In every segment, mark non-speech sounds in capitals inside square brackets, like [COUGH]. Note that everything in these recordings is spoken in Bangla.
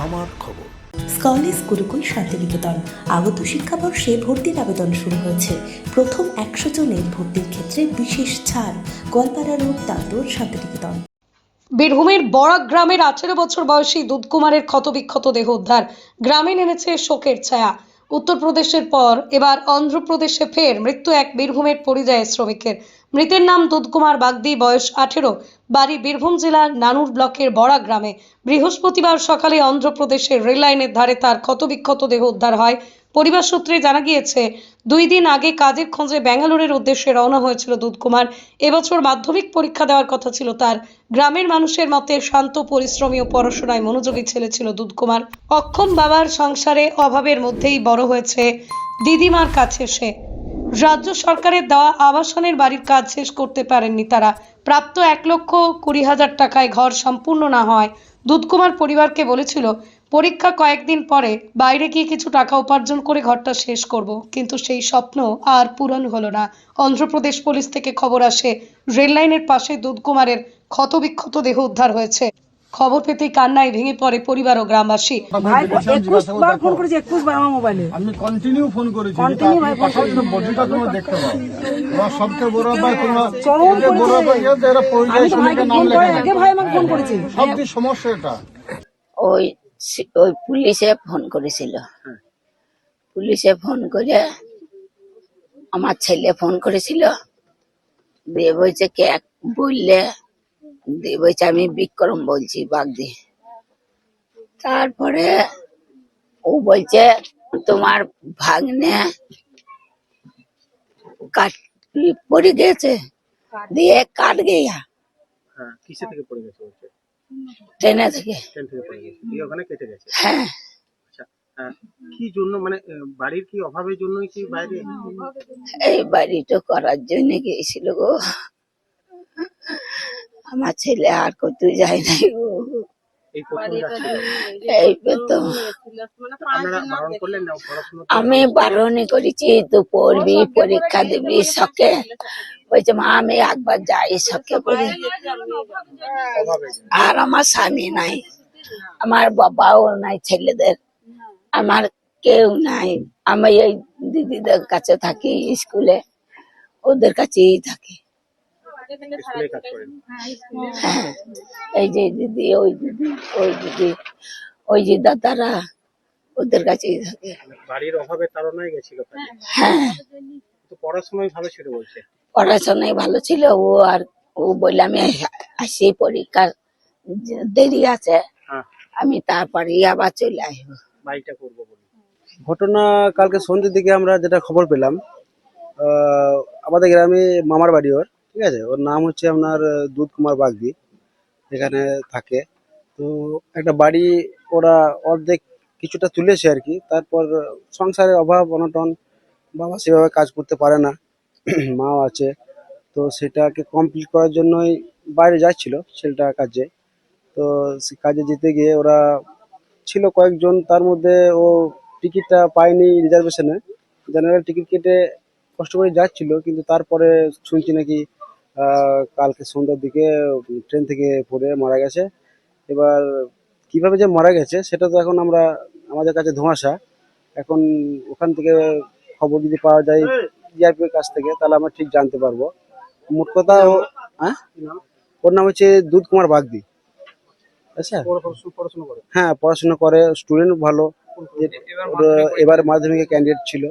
আমার খবর। স্কলেজ গুরুকুল শান্তিনিকেতন। আগত শিক্ষাবর্ষে ভর্তির আবেদন শুরু হয়েছে। প্রথম একশো জনের ভর্তির ক্ষেত্রে বিশেষ ছাড়। গোয়ালপাড়া রোড দাঁতর শান্তিনিকেতন। বীরভূমের বরাক গ্রামের আঠেরো বছর বয়সী দুধকুমারের ক্ষতবিক্ষত দেহ উদ্ধার। গ্রামে নেমেছে শোকের ছায়া। উত্তরপ্রদেশের পর এবার অন্ধ্রপ্রদেশে ফের মৃত্যু এক বীরভূমের পরিযায়ী শ্রমিকের। মৃতের নাম দুধকুমার বাগদি, বয়স আঠেরো। বাড়ি বীরভূম জেলার নানুর ব্লকের বড়া গ্রামে। বৃহস্পতিবার সকালে অন্ধ্রপ্রদেশের রেললাইনের ধারে তার ক্ষতবিক্ষত দেহ উদ্ধার হয়। পরিবার সূত্রে জানা গিয়েছে, দুই দিন আগে কাজের খোঁজে ব্যাঙ্গালোরের উদ্দেশ্যে রওনা হয়েছিল দুধকুমার। এবছর মাধ্যমিক পরীক্ষা দেওয়ার কথা ছিল তার। গ্রামের মানুষের মতে শান্ত, পরিশ্রমী ও পড়াশোনায় মনোযোগী ছেলে ছিল দুধকুমার। অক্ষম বাবার সংসারে অভাবের মধ্যেই বড় হয়েছে দিদিমার কাছে সে। রাজ্য সরকারের দেওয়া আবাসনের বাড়ির কাজ শেষ করতে পারেননি তারা। প্রাপ্ত এক লক্ষ কুড়ি হাজার টাকায় ঘর সম্পূর্ণ না হয়। দুধকুমার পরিবারকে বলেছিল, পরীক্ষা কয়েকদিন পরে বাইরে গিয়ে কিছু টাকা উপার্জন করে ঘরটা শেষ করব, কিন্তু সেই স্বপ্ন আর পূরণ হলো না। অন্ধ্রপ্রদেশ পুলিশ থেকে খবর আসে রেল লাইনের পাশে দুধকুমারের ক্ষতবিক্ষত দেহ উদ্ধার হয়েছে। খবর পেতেই কান্নায় ভেঙে পড়ে পরিবার ও গ্রামবাসী। ভাই একুশ বার ফোন করেছি একুশ বার আমার মোবাইলে আমি কন্টিনিউ ফোন করেছি Continue ভাই, বডিটা তোমরা দেখতে পাও। তোমার সবকে বড় ভাই তোমরা চরম বড় ভাই এরা পরিযায়ী আমি তো ভাইকে শ্রমিকের নাম ফোন আগে ভাই আমাকে ফোন করেছে। সব সমস্যা এটা। ওই ওই পুলিশে ফোন করেছিল। পুলিশে ফোন করে আমার ছেলে ফোন করেছিল। দিয়ে বলছে কে বললে বলছে আমি বিক্রম বলছি বাগদি। তারপরে ও বলছে তোমার ভাগ্নে কাট পড়ে গেছে? দিয়ে কাট গেয়া। হ্যাঁ কিসে থেকে পড়ে গেছে ট্রেনে থেকে। ট্রেন থেকে পড়ে গেছে। দিয়ে ওখানে কেটে গেছে? হ্যাঁ। আচ্ছা কি জন্য মানে বাড়ির কি অভাবের কি বাইরে? এই বাড়িটা করার জন্য গিয়েছিল গো। আমার ছেলে আর কোথাও যায় নাই গো এই বারণ পড়াশোনা আমি বারণই করেছি তুই পড়বি পরীক্ষা দিবি সকে বলছে মা আমি একবার যাই সকে পড়ি। আর আমার স্বামী নাই। আমার বাবাও নাই ছেলেদের। আমার কেউ নাই। আমি এই দিদিদের কাছে থাকি স্কুলে। ওদের কাছেই থাকি স্কুলে কাজ করেন হ্যাঁ এই যে দিদি ওই দিদি ওই দিদি ওই যে দাদারা ওদের কাছেই থাকে। বাড়ির অভাবের তাড়নায় গেছিল হ্যাঁ পড়াশোনায় ভালো ছিল বলছে। পড়াশোনায় ভালো ছিল ও আর ও বললে আমি আসি পরীক্ষার যে দেরি আছে হ্যাঁ। আমি তারপরে আবার চলে আসব। বাড়িটা করব বলে। ঘটনা কালকে সন্ধ্যের দিকে আমরা যেটা খবর পেলাম আহ, আমাদের গ্রামে মামার বাড়ি ওর। ঠিক আছে? ওর নাম হচ্ছে আপনার দুধ কুমার বাগদি। এখানে থাকে। তো একটা বাড়ি ওরা অর্ধেক কিছুটা তুলেছে আর কি। তারপর সংসারের অভাব, অনটন, বাবা সেভাবে কাজ করতে পারে না। [CLEARS THROAT] মাও আছে। তো সেটাকে কমপ্লিট করার জন্যই বাইরে যাচ্ছিল ছেলেটা কাজে। তো সে কাজে যেতে গিয়ে ওরা ছিল কয়েকজন। তার মধ্যে ও টিকিটটা পায়নি রিজার্ভেশনে জেনারেল টিকিট কেটে কষ্ট করে যাচ্ছিল, কিন্তু তারপরে শুনছি নাকি কালকে সন্ধ্যার দিকে ট্রেন থেকে পড়ে মারা গেছে। এবার কীভাবে যে মারা গেছে, সেটা তো এখন আমরা, আমাদের কাছে ধোঁয়াশা। এখন ওখান থেকে খবর যদি পাওয়া যায় জিআরপি এর কাছ থেকে, তাহলে আমরা ঠিক জানতে পারব। মোট কথা হ্যাঁ? ওর নাম হচ্ছে দুধ কুমার বাগদি। আচ্ছা? হ্যাঁ পড়াশোনা করে, স্টুডেন্ট ভালো। এবার মাধ্যমিকে ক্যান্ডিডেট ছিল।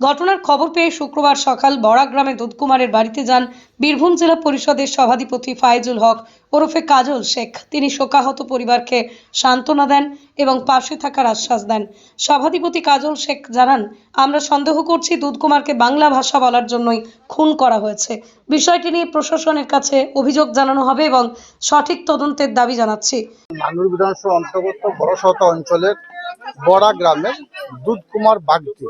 ঘটনার খবর পেয়ে শুক্রবার সকাল বড়া গ্রামে দুধকুমারের বাড়িতে যান বীরভূম জেলা পরিষদের সভাধিপতি ফাইজুল হক ওরফে কাজল শেখ। তিনি শোকাহত পরিবারকে সান্ত্বনা দেন এবং পাশে থাকার আশ্বাস দেন। সভাধিপতি কাজল শেখ জানান, আমরা সন্দেহ করছি দুধকুমারকে বাংলা ভাষা বলার জন্যই খুন করা হয়েছে। বিষয়টি নিয়ে প্রশাসনের কাছে অভিযোগ জানানো হবে এবং সঠিক তদন্তের দাবি জানাচ্ছি। বড়া গ্রামের দুধ কুমার বাগদি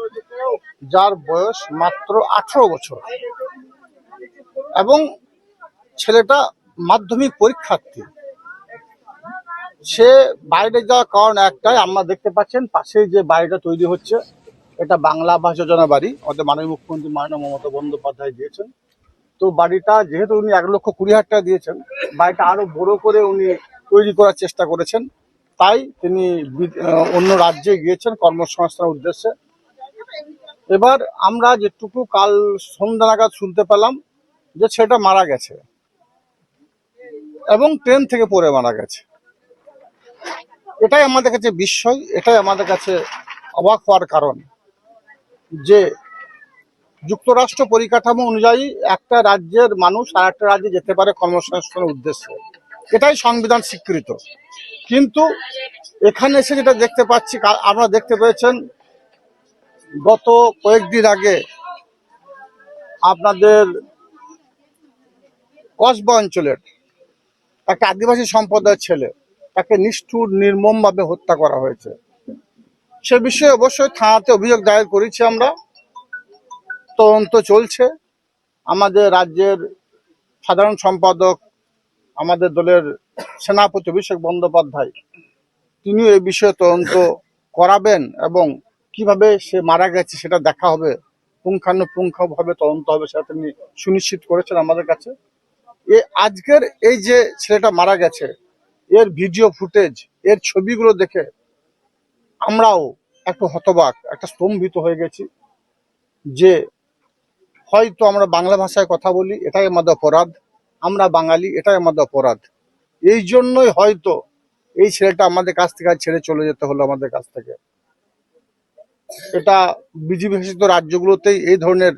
যার বয়স মাত্র আঠারো বছর। এবং ছেলেটা মাধ্যমিক পরীক্ষার্থী। সে বাইরে যাওয়ার কারণ একটাই, আমরা দেখতে পাচ্ছেন পাশে যে বাড়িটা তৈরি হচ্ছে, এটা বাংলা আবাস যোজনা বাড়ি অর্থাৎ মাননীয় মুখ্যমন্ত্রী মাননীয় মমতা বন্দ্যোপাধ্যায় দিয়েছেন। তো বাড়িটা যেহেতু উনি এক লক্ষ কুড়ি হাজার টাকা দিয়েছেন, বাড়িটা আরও বড় করে উনি তৈরি করার চেষ্টা করেছেন। তাই তিনি অন্য রাজ্যে গিয়েছেন কর্মসংস্থানের উদ্দেশ্যে। এবার আমরা যেটুকু কাল সন্ধ্যা নাগাদ শুনতে পেলাম যে ছেলেটা মারা গেছে এবং ট্রেন থেকে পড়ে মারা গেছে। এটাই আমাদের কাছে বিস্ময়, এটাই আমাদের কাছে অবাক হওয়ার কারণ যে যুক্তরাষ্ট্র পরিকাঠামো অনুযায়ী একটা রাজ্যের মানুষ আর একটা রাজ্যে যেতে পারে কর্মসংস্থানের উদ্দেশ্যে। এটাই সংবিধান স্বীকৃত। কিন্তু এখানে এসে যেটা দেখতে পাচ্ছি আপনারা দেখতে পেয়েছেন গত কয়েকদিন আগে আপনাদের কসবা অঞ্চলের একটা আদিবাসী সম্প্রদায়ের ছেলে তাকে নিষ্ঠুর, নির্মমভাবে হত্যা করা হয়েছে। সে বিষয়ে অবশ্যই থানাতে অভিযোগ দায়ের করেছি আমরা। তদন্ত চলছে। আমাদের রাজ্যের সাধারণ সম্পাদক, আমাদের দলের সেনাপতি অভিষেক বন্দ্যোপাধ্যায়, তিনিও এই বিষয়ে তদন্ত করাবেন এবং কীভাবে সে মারা গেছে সেটা দেখা হবে, পুঙ্খানুপুঙ্খভাবে তদন্ত হবে সেটা তিনি সুনিশ্চিত করেছেন আমাদের কাছে। এ আজকের এই যে ছেলেটা মারা গেছে, এর ভিডিও ফুটেজ, এর ছবিগুলো দেখে আমরাও একটু হতবাক, একটা স্তম্ভিত হয়ে গেছি যে হয়তো আমরা বাংলা ভাষায় কথা বলি, এটাই আমাদের অপরাধ, আমরা বাঙালি, এটাই আমাদের অপরাধ। এই জন্যই হয়তো এই ছেলেটা আমাদের কাছ থেকে ছেড়ে চলে যেতে হলো আমাদের কাছ থেকে। এটা বিজেপি শাসিত রাজ্যগুলোতেই এই ধরনের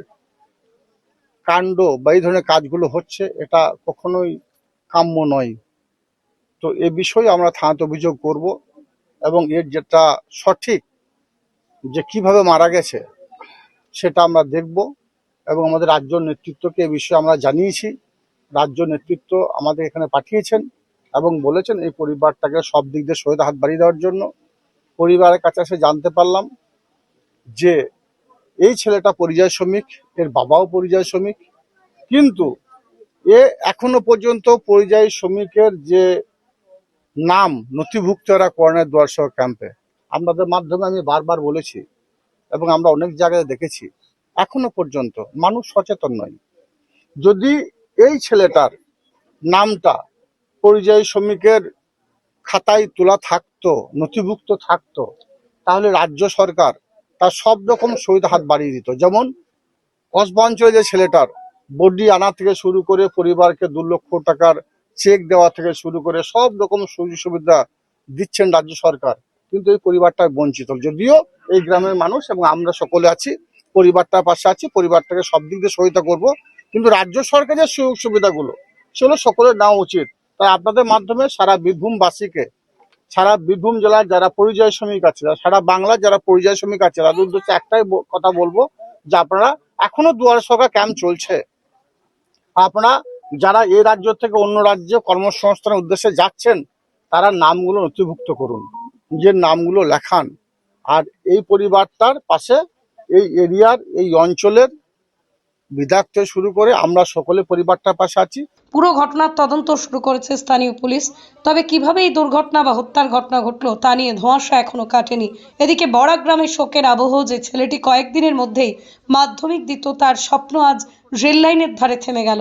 কাণ্ড বা এই ধরনের কাজগুলো হচ্ছে, এটা কখনোই কাম্য নয়। তো এ বিষয়ে আমরা থানাতে অভিযোগ করব এবং এর যেটা সঠিক যে কীভাবে মারা গেছে সেটা আমরা দেখব এবং আমাদের রাজ্য নেতৃত্বকে এ বিষয়ে আমরা জানিয়েছি। রাজ্য নেতৃত্ব আমাদের এখানে পাঠিয়েছেন এবং বলেছেন এই পরিবারটাকে সব দিক দিয়ে সহায়তা হাত বাড়িয়ে দেওয়ার জন্য। পরিবারের কাছে এসে জানতে পারলাম যে এই ছেলেটা পরিযায়ী শ্রমিক, এর বাবাও পরিযায়ী শ্রমিক, কিন্তু এ এখনও পর্যন্ত পরিযায়ী শ্রমিকের যে নাম নথিভুক্ত এরা করণের দুয়ারসহ ক্যাম্পে আপনাদের মাধ্যমে আমি বারবার বলেছি এবং আমরা অনেক জায়গায় দেখেছি, এখনও পর্যন্ত মানুষ সচেতন নয়। যদি এই ছেলেটার নামটা পরিযায়ী শ্রমিকের খাতায় তোলা থাকতো, নথিভুক্ত থাকতো, তাহলে রাজ্য সরকার তার সব রকম সুবিধা হাত বাড়িয়ে দিত। যেমন কসবা যে ছেলেটার, বডি আনা থেকে শুরু করে পরিবারকে দু লক্ষ টাকার চেক দেওয়া থেকে শুরু করে সব রকম সুযোগ সুবিধা দিচ্ছেন রাজ্য সরকার। কিন্তু এই পরিবারটা বঞ্চিত। যদিও এই গ্রামের মানুষ এবং আমরা সকলে আছি, পরিবারটার পাশে আছি, পরিবারটাকে সব দিক দিয়ে সহায়তা করব। কিন্তু রাজ্য সরকারের সুযোগ সুবিধাগুলো, সেগুলো সকলের নেওয়া উচিত। তাই আপনাদের মাধ্যমে সারা বীরভূমবাসীকে সারা বীরভূম জেলার যারা পরিযায়ী শ্রমিক আছে সারা বাংলার যারা পরিযায়ী শ্রমিক আছে, তাদের উদ্দেশ্যে একটাই কথা বলব যে আপনারা এখনও দুয়ারে সরকার ক্যাম্প চলছে। আপনারা যারা এই রাজ্য থেকে অন্য রাজ্যে কর্মসংস্থানের উদ্দেশ্যে যাচ্ছেন, তারা নামগুলো নথিভুক্ত করুন, নিজের নামগুলো লেখান। আর এই পরিবারটার পাশে এই এরিয়ার, এই অঞ্চলের বিধায়ক থেকে শুরু করে আমরা সকলে পরিবারটার পাশে আছি। পুরো ঘটনার তদন্ত শুরু করেছে স্থানীয় পুলিশ। তবে কীভাবে এই দুর্ঘটনা বা হত্যার ঘটনা ঘটলো তা নিয়ে ধোঁয়াশা এখনও কাটেনি। এদিকে বড়া গ্রামে শোকের আবহ যে ছেলেটি কয়েকদিনের মধ্যেই মাধ্যমিক দিত, তার স্বপ্ন আজ রেল লাইনের ধারে থেমে গেল।